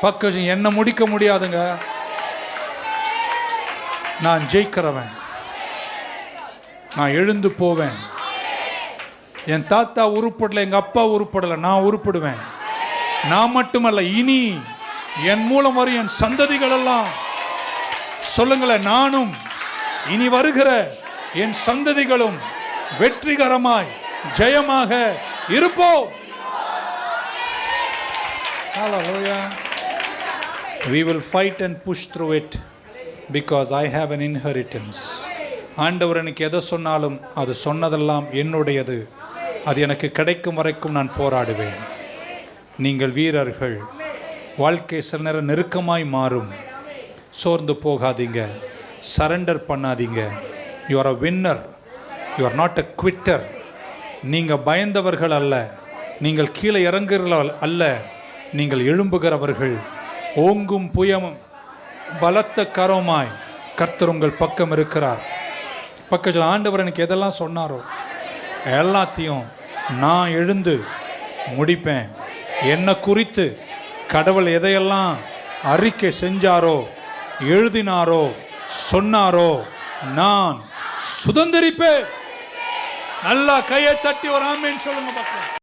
பக்கம் என்ன முடிக்க முடியாதுங்க. நான் ஜெயிக்கிறவன். நான் எழுந்து போவேன். என் தாத்தா உருப்படலை எங்க அப்பா உருப்படலை நான் உருப்படுவேன். நான் மட்டுமல்ல இனி என் மூலம் வரும் என் சந்ததிகள் எல்லாம் சொல்லுங்களேன் நானும் இனி வருகிற என் சந்ததிகளும் வெற்றிகரமாய் ஜெயமாக இருப்போம். Hallelujah. We will fight and push through it because I have an inheritance. ஆண்டவர் எனக்கு எதை சொன்னாலும் அது சொன்னதெல்லாம் என்னுடையது. அது எனக்கு கிடைக்கும் வரைக்கும் நான் போராடுவேன். நீங்கள் வீரர்கள் வாழ்க்கை சில நேரம் நெருக்கமாய் மாறும். சோர்ந்து போகாதீங்க. சரண்டர் பண்ணாதீங்க. You are a winner you are not a quitter நீங்கள் பயந்தவர்கள் அல்ல. நீங்கள் கீழே இறங்குகிறவர்கள் அல்ல. நீங்கள் எழும்புகிறவர்கள். ஓங்கும் புயமும் பலத்த கரமாய் கர்த்தர் உங்கள் பக்கம் இருக்கிறார். பக்கத்தில் ஆண்டவர் எனக்கு எதெல்லாம் சொன்னாரோ எல்லாத்தையும் நான் எழுந்து முடிப்பேன். என்னை குறித்து கடவுள் எதையெல்லாம் அறிக்கை செஞ்சாரோ எழுதினாரோ சொன்னாரோ நான் சுதந்திரிப்பேன். நல்லா கையை தட்டி ஒரு ஆமேன்னு சொல்லுங்க பக்கம்.